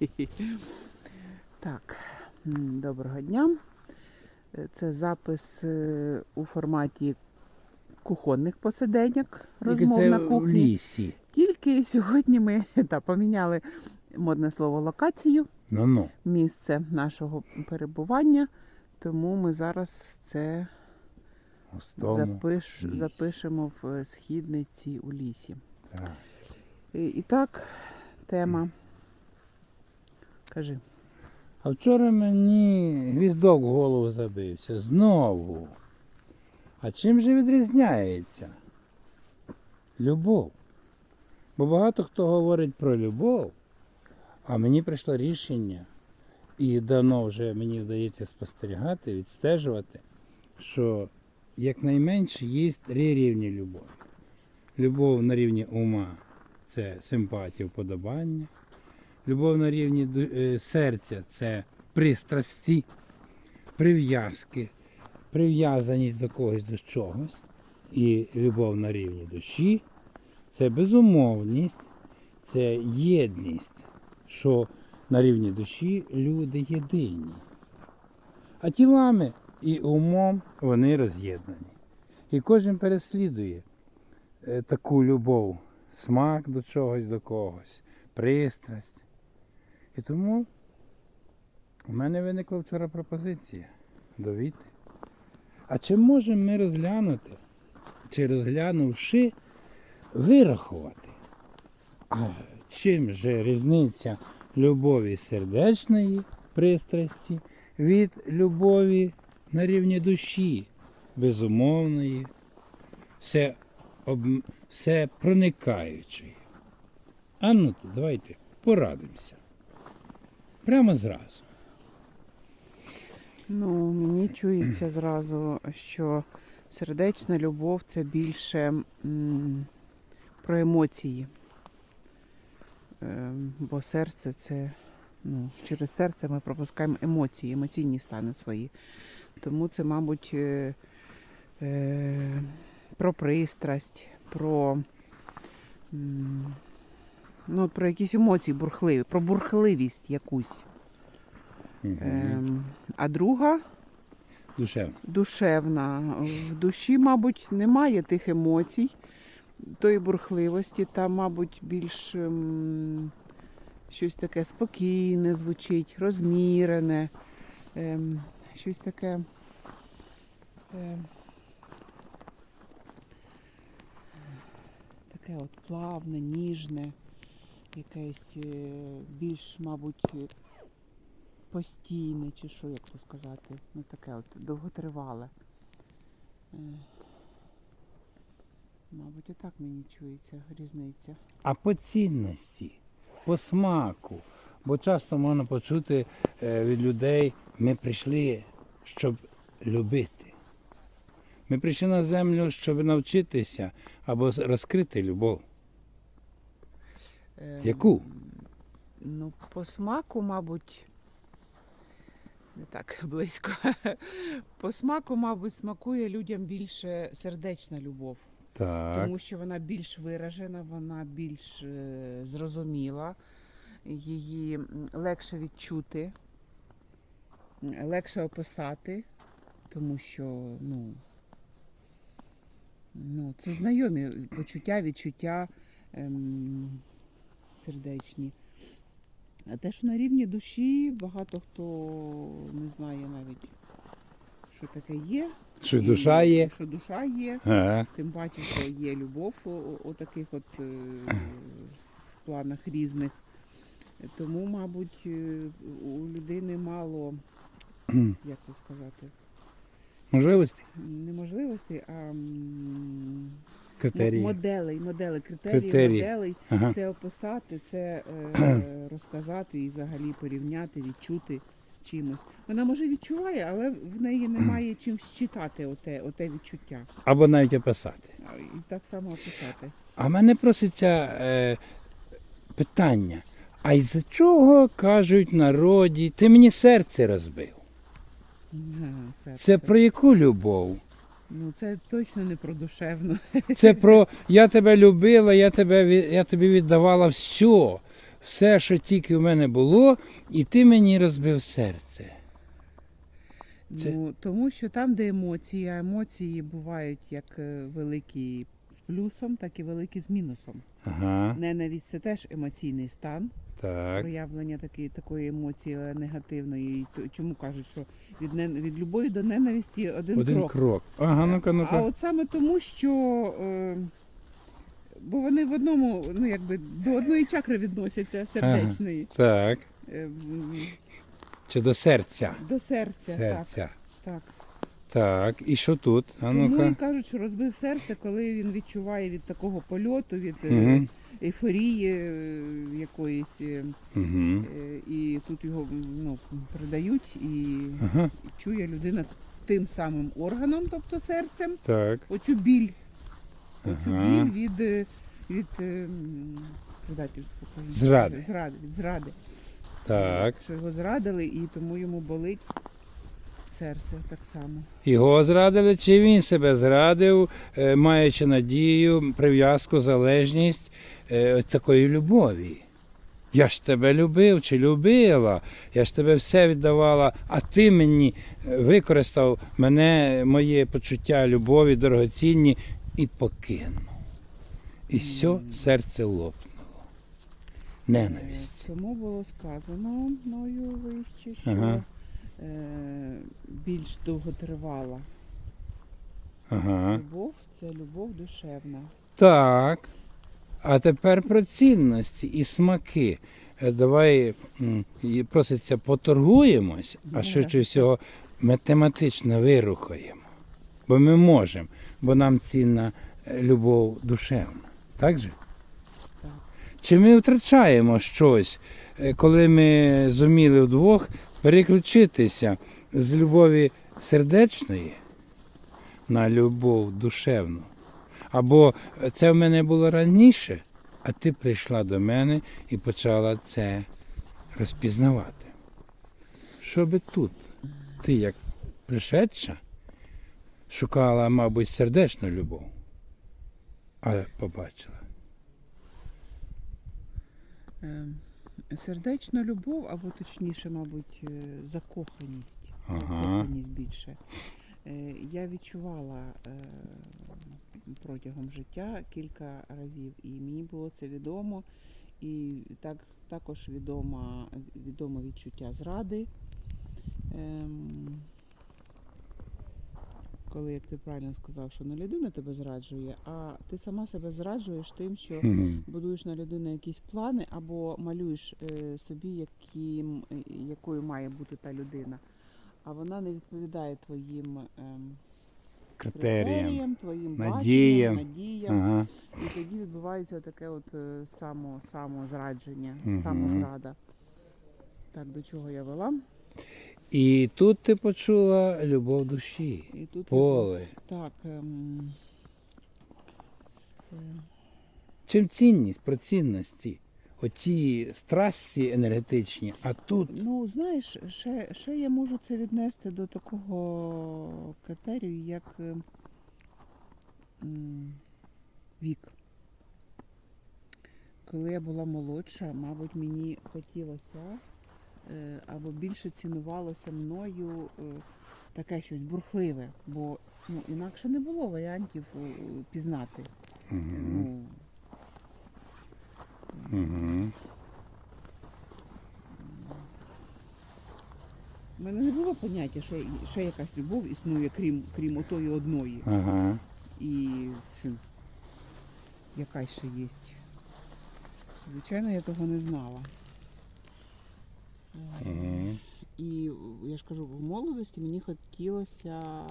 Так, доброго дня. Е, Це запис е, у форматі кухонних посиденьок, розмов на це в кухні. лісі. Тільки сьогодні ми та, поміняли модне слово локацію, Ну ну. місце нашого перебування, тому ми зараз це запиш, запишемо в е, східниці у лісі. Так. І, і так, тема. Кажи. А вчора мені гвіздок в голову забився. Знову. А чим же відрізняється? Любов. Бо багато хто говорить про любов, а мені прийшло рішення, і давно вже мені вдається спостерігати, відстежувати, що якнайменше є три рівні любові. Любов на рівні ума це симпатія, вподобання. Любов на рівні е, серця це пристрасті, прив'язки, прив'язаність до когось до чогось. І любов на рівні душі це безумовність, це єдність, що на рівні душі люди єдині. А тілами і умом вони роз'єднані. І кожен переслідує е, таку любов, смак до чогось, до когось, пристрасть. І тому у мене виникла вчора пропозиція до Віти. А чи можемо ми розглянути, чи розглянувши, вирахувати? А чим же різниця любові сердечної пристрасті від любові на рівні душі, безумовної, все, об, все проникаючої? А ну давайте порадимося. Прямо зразу. Ну, мені чується зразу, що сердечна любов це більше м, про емоції. Ем, бо серце це, ну, через серце ми пропускаємо емоції, емоційні стани свої. Тому це, мабуть, е, е, про пристрасть, про, м, ну, про якісь емоції бурхливі, про бурхливість якусь. Ем, а друга Душевно. душевна. В душі, мабуть, немає тих емоцій, тої бурхливості, там, мабуть, більш ем, щось таке спокійне звучить, розмірене, ем, щось таке. ем, таке от плавне, ніжне, якесь е, більш, мабуть, е, постійне, чи що, як то сказати, ну таке от довготривале. Е, Мабуть, і так мені чується різниця. А по цінності, по смаку. Бо часто можна почути від людей, ми прийшли, щоб любити. Ми прийшли на землю, щоб навчитися або розкрити любов. Ем, Яку? Ну, по смаку, мабуть, не так близько. По смаку, мабуть, смакує людям більше сердечна любов. Так. Тому що вона більш виражена, вона більш е, зрозуміла, її легше відчути, легше описати, тому що ну, ну, це знайомі почуття, відчуття ем, сердечні. А те, що на рівні душі, багато хто не знає навіть, що таке є. Що душа є. Що душа є. Ага. Тим паче, що є любов у, у таких от е, планах різних. Тому, мабуть, е, у людини мало, як то сказати, Можливості? неможливостей, а м, мо- Критерії. моделей, моделей, критерії, Критерії. моделей. Ага. Це описати, це е, розказати і взагалі порівняти, відчути чимось. Вона може відчуває, але в неї немає чим считати оте, оте відчуття. Або навіть описати. А, І так само описати. А мене проситься е, питання. А із-за чого кажуть народі, ти мені серце розбив? Ага, серце. Це про яку любов? Ну це точно не про душевну. Це про я тебе любила, я, тебе, я тобі віддавала все. все, що тільки в мене було, і ти мені розбив серце. Це- Ну, тому що там, де емоції, а емоції бувають як е, великі з плюсом, так і великі з мінусом. Ага, Ненависть це теж емоційний стан, так. проявлення такі, такої емоції негативної. І чому кажуть, що від, нен- від любові до ненависті один, Один крок. крок. Ага, ну-ка, А ну-ка. от саме тому, що е, бо вони в одному, ну якби до одної чакри відносяться сердечної. Так. Е, Чи до серця? До серця, Серця. так. так. Так. І що тут? А Тому і ну-ка. кажуть, що розбив серце, коли він відчуває від такого польоту, від е, Угу. ейфорії е, якоїсь, е, Угу. е, і тут його ну, передають, і, Ага. чує людина тим самим органом, тобто серцем, Так. оцю біль, оцю Ага. біль від, е, від е, м, предательства. Зради. Зради, від зради. Так. Що його зрадили, і тому йому болить серце так само. Його зрадили, чи він себе зрадив, е, маючи надію, прив'язку, залежність е, такої любові. Я ж тебе любив чи любила, я ж тебе все віддавала, а ти мені е, використав мене, моє почуття любові, дорогоцінні, і покинув. І все, серце лопнуло. Ненависть. Тому було сказано мною вище, що Ага. Е, більш довготривала Ага. любов це любов душевна. Так. А тепер про цінності і смаки. Е, Давай проситься поторгуємось, а швидше всього математично вирухаємо. Бо ми можемо, бо нам цінна е, любов душевна. Так же? Так. Чи ми втрачаємо щось, коли ми зуміли вдвох переключитися з любові сердечної на любов душевну? Або це в мене було раніше, а ти прийшла до мене і почала це розпізнавати. Що би тут? Ти як пришедша шукала, мабуть, сердечну любов, а побачила. Сердечна любов, або точніше, мабуть, е, закоханість. Ага. Закоханість більше. Е, Я відчувала е, протягом життя кілька разів, і мені було це відомо. І так, також відомо, відомо відчуття зради. Коли, як ти правильно сказав, що не людина тебе зраджує, а ти сама себе зраджуєш тим, що будуєш на людину якісь плани або малюєш е, собі, яким, е, якою має бути та людина. А вона не відповідає твоїм ем, Критеріям. критеріям, твоїм надіям. баченням, надіям. Ага. І тоді відбувається таке от е, само, самозрадження, Мгм. самозрада. Так, до чого я вела? І тут ти почула любов душі, І тут поле. так. Ем, е, Чим цінність про цінності? Оці страсті енергетичні, а тут Ну, знаєш, ще, ще я можу це віднести до такого критерію, як е, вік. Коли я була молодша, мабуть, мені хотілося або більше цінувалося мною е, таке щось бурхливе, бо ну, інакше не було варіантів е, пізнати. Мгм. Ну, Мгм. У мене не було поняття, що ще якась любов існує, крім, крім отої одної. ага. І якась ще є. Звичайно, я того не знала. І я ж кажу, в молодості мені хотілося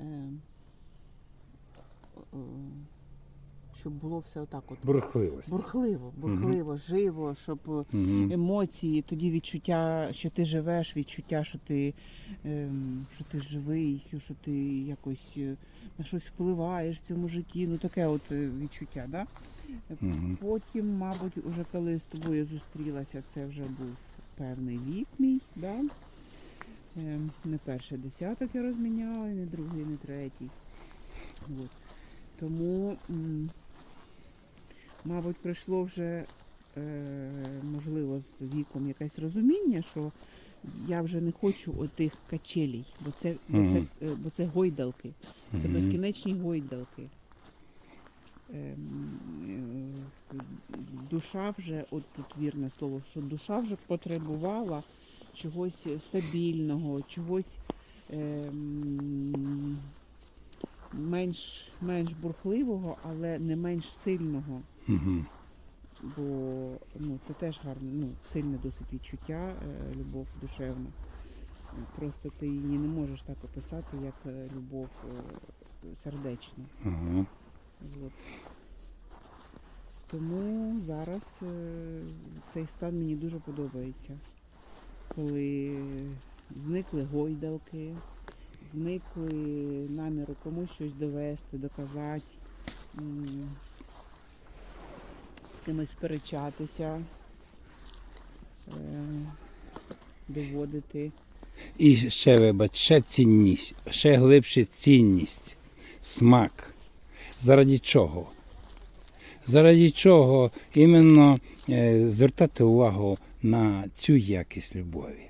е, е, щоб було все отак от. Бурхливость. Бурхливо, бурхливо, живо, щоб Мгм. емоції, тоді відчуття, що ти живеш, відчуття, що ти, ем, що ти живий, що ти якось е, на щось впливаєш в цьому житті. Ну таке от е, відчуття. Да? Мгм. Потім, мабуть, уже коли з тобою зустрілася, це вже був певний вік мій. Да? Ем, не перший десяток я розміняла, не другий, не третій. От. Тому, мабуть, прийшло вже е, можливо, з віком якесь розуміння, що я вже не хочу отих качелій, бо це, бо це, е, бо це гойдалки, це безкінечні гойдалки. Ем, Душа вже, от тут вірне слово, що душа вже потребувала чогось стабільного, чогось ем, менш, менш бурхливого, але не менш сильного. Бо ну, це теж гарне, ну, сильне досить відчуття, е, любов душевна. Просто ти її не можеш так описати, як е, любов е, сердечна. Ага. От. Тому зараз е, цей стан мені дуже подобається. Коли зникли гойдалки, зникли наміри комусь щось довести, доказати, з кимось сперечатися, е, доводити. І ще вибач, ще цінність, ще глибше цінність, смак. Заради чого? Заради чого іменно е, звертати увагу на цю якість любові?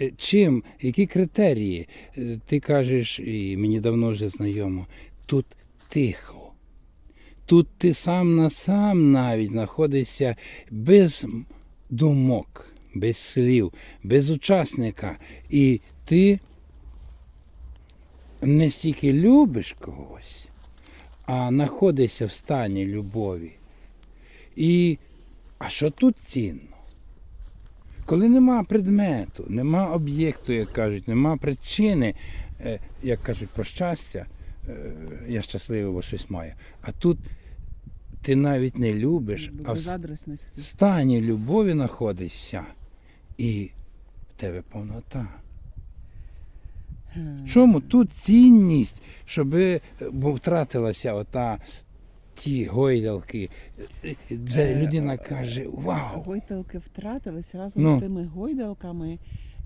Е, Чим, які критерії? Е, Ти кажеш, і мені давно вже знайомо, тут тихо. Тут ти сам на сам навіть знаходишся без думок, без слів, без учасника. І ти не стільки любиш когось, а знаходишся в стані любові. І а що тут цінно? Коли нема предмету, нема об'єкту, як кажуть, нема причини, е, як кажуть, про щастя, е, я щасливий, бо щось маю. А тут ти навіть не любиш, а в стані любові знаходишся, і в тебе повнота. Е, Чому тут цінність, щоб бо втратилася ота ті гойдалки, е, де Е, людина каже, вау! Гойдалки втратились разом Ну. з тими гойдалками.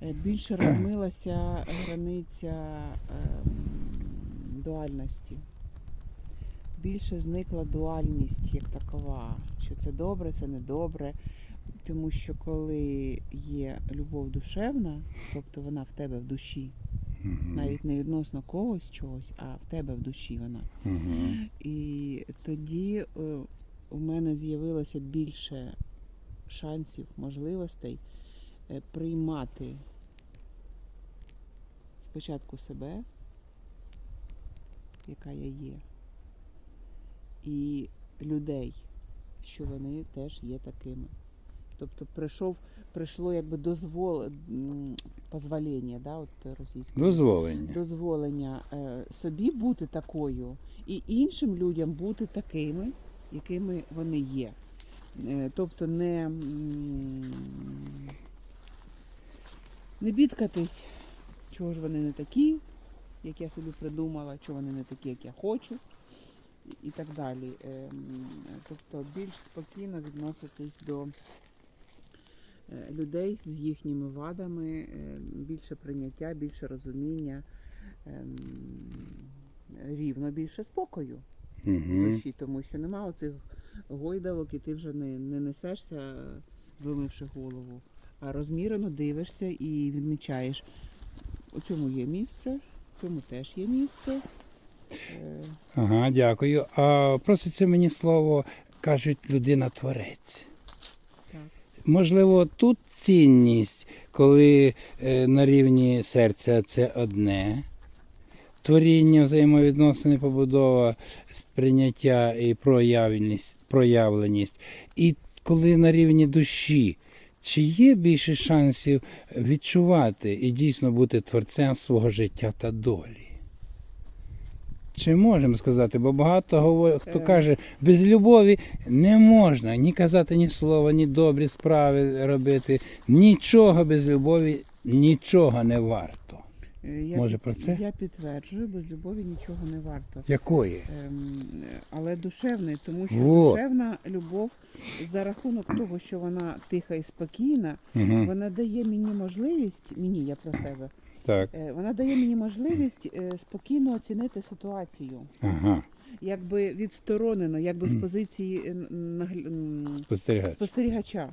е, Більше розмилася границя ем, дуальності. Більше зникла дуальність як такова, що це добре, це не добре. Тому що коли є любов душевна, тобто вона в тебе в душі, Мгм. навіть не відносно когось чогось, а в тебе в душі вона. Мгм. І тоді е, у мене з'явилося більше шансів, можливостей е, приймати спочатку себе, яка я є, і людей, що вони теж є такими. Тобто прийшов, прийшло якби дозвол, позволення, да, от російською Дозволення. дозволення е, собі бути такою і іншим людям бути такими, якими вони є. Е, Тобто не, не бідкатись, чого ж вони не такі, як я собі придумала, чого вони не такі, як я хочу, і- так далі. Е, Тобто більш спокійно відноситись до людей з їхніми вадами, е, більше прийняття, більше розуміння, ем, рівно більше спокою в душі, тому що нема оцих гойдалок, і ти вже не, не несешся, зломивши голову, а розмірено дивишся і відмічаєш, у цьому є місце, в цьому теж є місце. Е, Ага, дякую. А проситься мені слово, кажуть, людина-творець. Так. Можливо, тут цінність, коли е, на рівні серця це одне. Творіння, взаємовідносини, побудова, сприйняття і проявленість, проявленість. І коли на рівні душі, чи є більше шансів відчувати і дійсно бути творцем свого життя та долі? Чи можемо сказати, бо багато говорить, хто Е. каже, без любові не можна ні казати ні слова, ні добрі справи робити. Нічого без любові, нічого не варто. е, я, Може, про це? я підтверджую, без любові нічого не варто. Якої? Ем, але душевний, тому що Вот. душевна любов за рахунок того, що вона тиха і спокійна, Угу. вона дає мені можливість, мені я про себе, Так. е, вона дає мені можливість е, спокійно оцінити ситуацію. Ага. якби відсторонено, якби з позиції е, Спостерігати. спостерігача.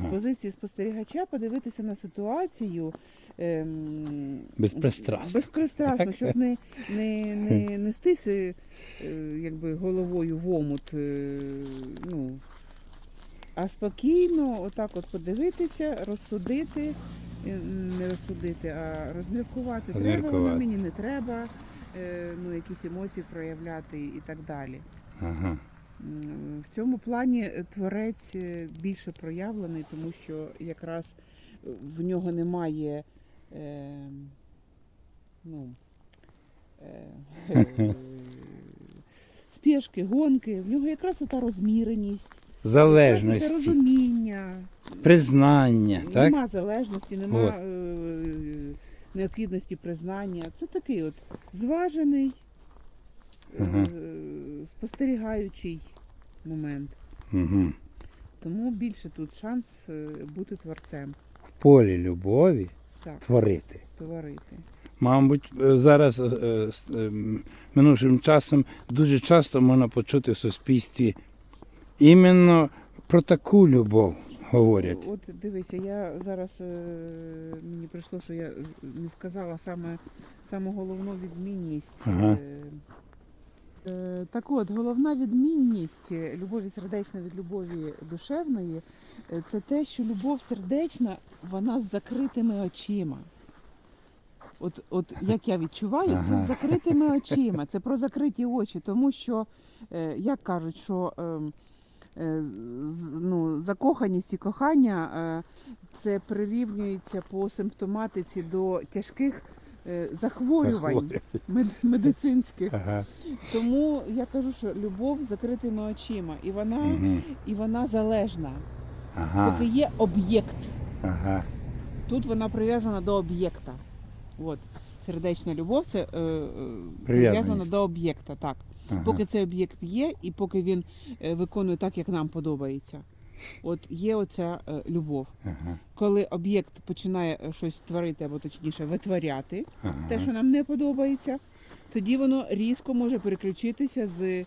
З позиції спостерігача подивитися на ситуацію ем, Безпристрасно. безпристрасно, Так. щоб не, не, не нестися е, якби головою в омут. е, Ну, а спокійно, отак от подивитися, розсудити, не розсудити, а розміркувати. Треба воно Розміркувати. мені не треба, е, ну, якісь емоції проявляти і так далі. Ага. М, В цьому плані е, творець е, більше проявлений, тому що якраз е, в нього немає е, ну, е, е, спешки, гонки, в нього якраз та розміреність, Залежності, розуміння. признання, так? Нема залежності, нема От. е, необхідності признання. Це такий от зважений, Ага. е, спостерігаючий момент. Угу. Тому більше тут шанс е, бути творцем, В полі любові так, творити. творити. Мабуть, зараз минувшим часом дуже часто можна почути в суспільстві іменно про таку любов говорять. От дивися, я зараз е, мені прийшло, що я не сказала саме, саме головну відмінність. Ага. Е, е, Так от, головна відмінність е, любові сердечної від любові душевної е, це те, що любов сердечна, вона з закритими очима. От, от як я відчуваю, це з закритими очима, це про закриті очі, тому що, е, як кажуть, що е, ну, закоханість і кохання е, це прирівнюється по симптоматиці до тяжких е, захворювань Захворювань. мед- медицинських. Ага. Тому я кажу, що любов з закритими очима, і вона, Угу. і вона залежна. Ага. Поки є об'єкт, Ага. тут вона прив'язана до об'єкта. От. Сердечна любов це е, е, прив'язана до об'єкта. Так. Ага. Поки цей об'єкт є, і поки він е, виконує так, як нам подобається. От є оця е, любов. Ага. Коли об'єкт починає е, щось творити, або точніше витворяти, Ага. те, що нам не подобається, тоді воно різко може переключитися з е,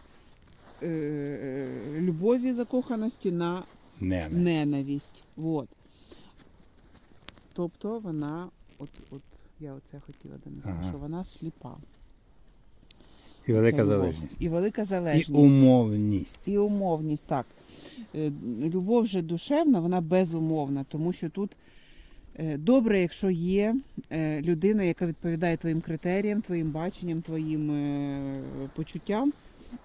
е, любові закоханості на Не, не. ненависть. Вот. Тобто вона, от, от я оце хотіла донести, Ага. що вона сліпа. І велика любов. залежність. І велика залежність. І умовність. І умовність, так. Е, Любов же душевна, вона безумовна, тому що тут е, добре, якщо є е, людина, яка відповідає твоїм критеріям, твоїм баченням, твоїм почуттям.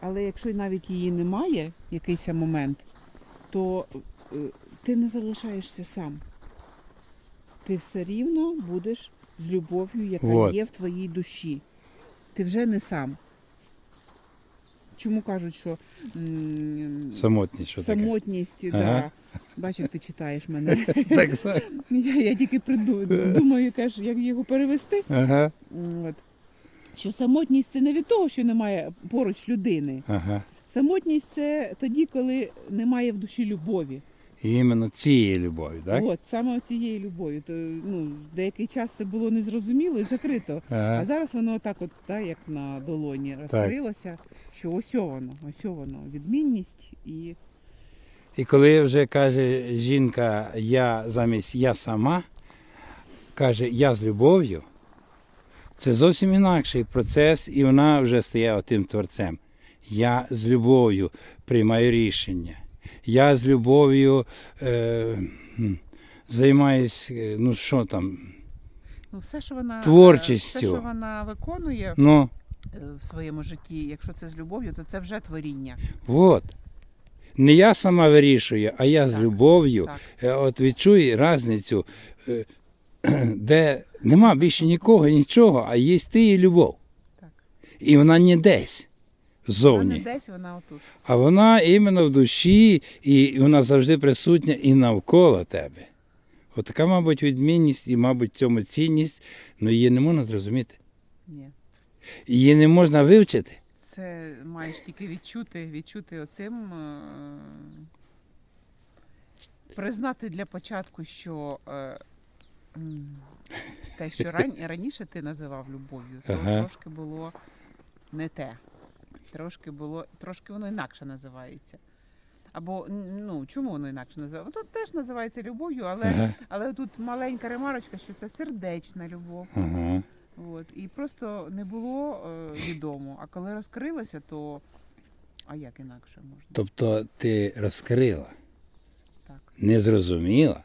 Але якщо навіть її немає, якийсь момент, то ти не залишаєшся сам. Ти все рівно будеш з любов'ю, яка Вот. є в твоїй душі. Ти вже не сам. Чому кажуть, що м, Самотність. Що таке? самотність, Ага. Бачиш, ти читаєш мене. Так, так. Я, я тільки приду- думаю, теж, як його перевести. Ага. От. Що самотність це не від того, що немає поруч людини. Ага. Самотність це тоді, коли немає в душі любові. І іменно цієї любові, так? От саме цієї любові. То ну деякий час це було незрозуміло і закрито. А зараз воно так, от так, як на долоні розкрилося, що ось воно, ось воно, відмінність і І коли вже каже жінка, я замість я сама, каже я з любов'ю, це зовсім інакший процес, і вона вже стає отим творцем. Я з любов'ю приймаю рішення. Я з любов'ю е, займаюсь, е, ну що там, ну все, що вона Творчістю. все, що вона виконує ну, е, в своєму житті, якщо це з любов'ю, то це вже творіння. от. Не я сама вирішую, а я з любов'ю. Так. Е, От відчуй різницю, е, де нема більше нікого, нічого, а є ти і любов. Так. І вона не десь Вона не десь, вона отут. а вона іменно в душі, і вона завжди присутня і навколо тебе. От така, мабуть, відмінність і, мабуть, в цьому цінність, але її не можна зрозуміти. Ні. Її не можна вивчити. Це маєш тільки відчути, відчути оцим. е, Признати для початку, що е, те, що ран, раніше ти називав любов'ю, то Ага. трошки було не те. Трошки було, трошки воно інакше називається. Або ну чому воно інакше називається? Тут теж називається любов'ю, але, Ага. але тут маленька ремарочка, що це сердечна любов. Ага. От. І просто не було е, відомо. А коли розкрилося, то а як інакше можна? Тобто ти розкрила, Так. не зрозуміла,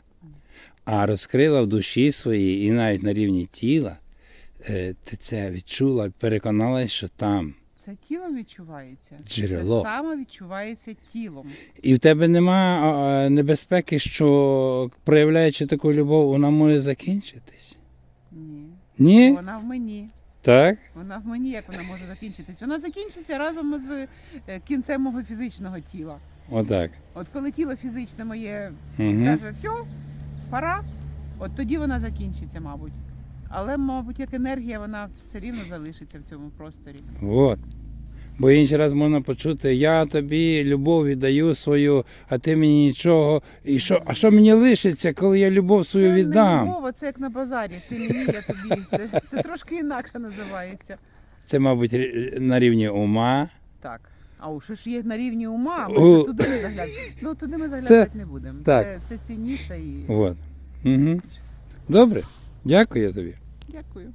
а розкрила в душі своїй і навіть на рівні тіла, е, ти це відчула, переконалась, що там. Це тілом відчувається. Джерело. Це саме відчувається тілом. І в тебе нема небезпеки, що проявляючи таку любов, вона може закінчитись. Ні. Ні? Вона в мені. Так? Вона в мені, як вона може закінчитись? Вона закінчиться разом з е, кінцем мого фізичного тіла. Отак. От коли тіло фізичне моє Угу. скаже, все, пора, от тоді вона закінчиться, мабуть. Але, мабуть, як енергія, вона все рівно залишиться в цьому просторі. От. Бо інший раз можна почути, я тобі любов віддаю свою, а ти мені нічого. І що, а що мені лишиться, коли я любов свою це не віддам? любов, це як на базарі. Ти мені, я тобі. Це, це трошки інакше називається. Це, мабуть, на рівні ума. Так. А у що ж є на рівні ума, ми О. туди не заглядаємо. Ну туди ми заглядати не будемо. так. Це, це цінніше і От. Угу. Добре. Дякую тобі. дякую.